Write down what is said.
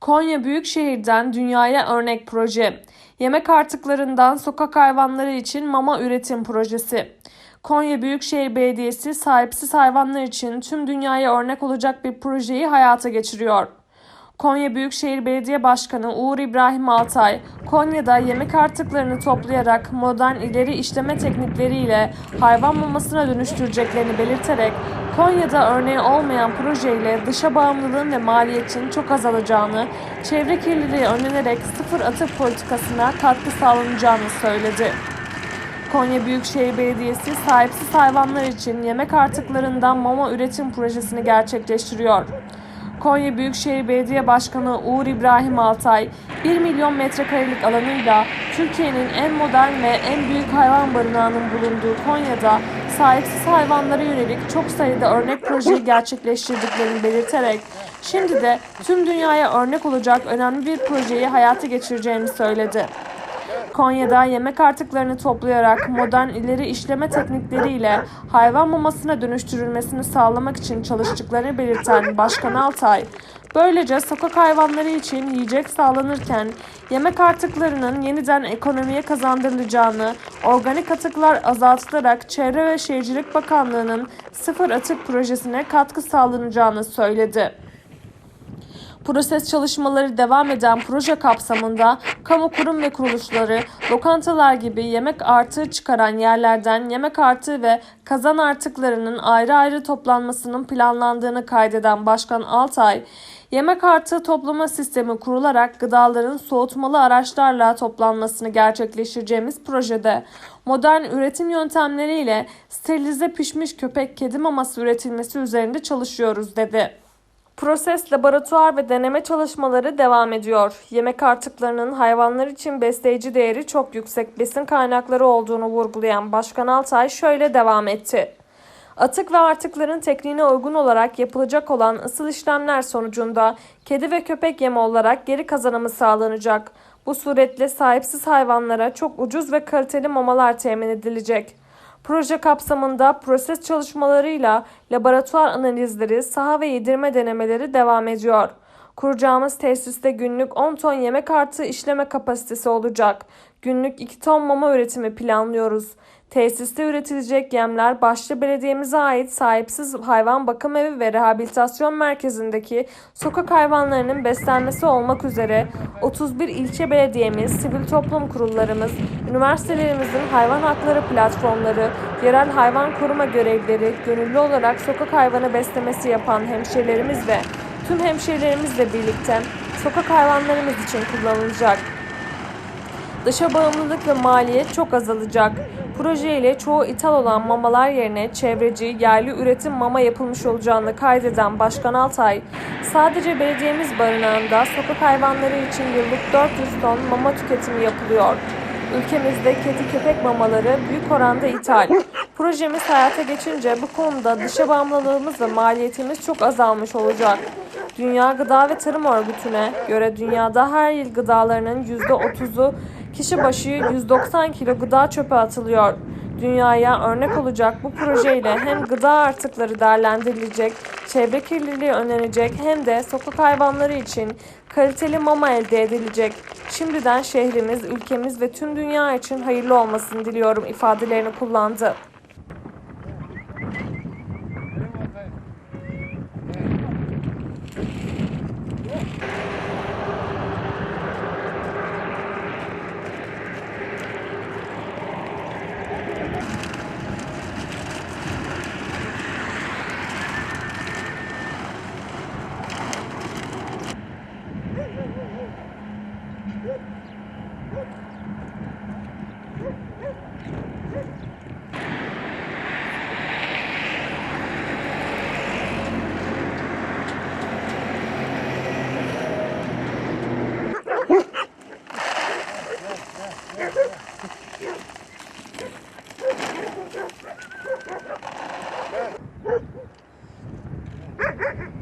Konya Büyükşehir'den dünyaya örnek proje. Yemek artıklarından sokak hayvanları için mama üretim projesi. Konya Büyükşehir Belediyesi sahipsiz hayvanlar için tüm dünyaya örnek olacak bir projeyi hayata geçiriyor. Konya Büyükşehir Belediye Başkanı Uğur İbrahim Altay, Konya'da yemek artıklarını toplayarak modern ileri işleme teknikleriyle hayvan mamasına dönüştüreceklerini belirterek, Konya'da örneği olmayan projeyle dışa bağımlılığın ve maliyetin çok azalacağını, çevre kirliliği önlenerek sıfır atık politikasına katkı sağlanacağını söyledi. Konya Büyükşehir Belediyesi sahipsiz hayvanlar için yemek artıklarından mama üretim projesini gerçekleştiriyor. Konya Büyükşehir Belediye Başkanı Uğur İbrahim Altay, 1 milyon metrekarelik alanıyla Türkiye'nin en modern ve en büyük hayvan barınağının bulunduğu Konya'da sahipsiz hayvanlara yönelik çok sayıda örnek projeyi gerçekleştirdiklerini belirterek, şimdi de tüm dünyaya örnek olacak önemli bir projeyi hayata geçireceğini söyledi. Konya'da yemek artıklarını toplayarak modern ileri işleme teknikleriyle hayvan mamasına dönüştürülmesini sağlamak için çalıştıklarını belirten Başkan Altay, böylece sokak hayvanları için yiyecek sağlanırken yemek artıklarının yeniden ekonomiye kazandırılacağını, organik atıklar azaltılarak Çevre ve Şehircilik Bakanlığı'nın sıfır atık projesine katkı sağlanacağını söyledi. Proses çalışmaları devam eden proje kapsamında kamu kurum ve kuruluşları, lokantalar gibi yemek artığı çıkaran yerlerden yemek artığı ve kazan artıklarının ayrı ayrı toplanmasının planlandığını kaydeden Başkan Altay, yemek artığı toplama sistemi kurularak gıdaların soğutmalı araçlarla toplanmasını gerçekleştireceğimiz projede modern üretim yöntemleriyle sterilize pişmiş köpek kedi maması üretilmesi üzerinde çalışıyoruz dedi. Proses, laboratuvar ve deneme çalışmaları devam ediyor. Yemek artıklarının hayvanlar için besleyici değeri çok yüksek besin kaynakları olduğunu vurgulayan Başkan Altay şöyle devam etti. Atık ve artıkların tekniğine uygun olarak yapılacak olan ısıl işlemler sonucunda kedi ve köpek yemi olarak geri kazanımı sağlanacak. Bu suretle sahipsiz hayvanlara çok ucuz ve kaliteli mamalar temin edilecek. Proje kapsamında proses çalışmalarıyla laboratuvar analizleri, saha ve yedirme denemeleri devam ediyor. Kuracağımız tesiste günlük 10 ton yemek artı işleme kapasitesi olacak. Günlük 2 ton mama üretimi planlıyoruz. Tesiste üretilecek yemler başta belediyemize ait sahipsiz hayvan bakım evi ve rehabilitasyon merkezindeki sokak hayvanlarının beslenmesi olmak üzere 31 ilçe belediyemiz, sivil toplum kurullarımız, üniversitelerimizin hayvan hakları platformları, yerel hayvan koruma görevlileri, gönüllü olarak sokak hayvanı beslemesi yapan hemşehrilerimiz ve tüm hemşehrilerimizle birlikte sokak hayvanlarımız için kullanılacak. Dışa bağımlılık ve maliyet çok azalacak. Proje ile çoğu ithal olan mamalar yerine çevreci, yerli üretim mama yapılmış olacağını kaydeden Başkan Altay, sadece belediyemiz barınağında sokak hayvanları için yıllık 400 ton mama tüketimi yapılıyor. Ülkemizde kedi köpek mamaları büyük oranda ithal. Projemiz hayata geçince bu konuda dışa bağımlılığımız ve maliyetimiz çok azalmış olacak. Dünya Gıda ve Tarım Örgütü'ne göre dünyada her yıl gıdalarının %30'u kişi başı 190 kilo gıda çöpe atılıyor. Dünyaya örnek olacak bu projeyle hem gıda artıkları değerlendirilecek, çevre kirliliği önlenecek hem de sokak hayvanları için kaliteli mama elde edilecek. Şimdiden şehrimiz, ülkemiz ve tüm dünya için hayırlı olmasını diliyorum ifadelerini kullandı. Ha ha ha!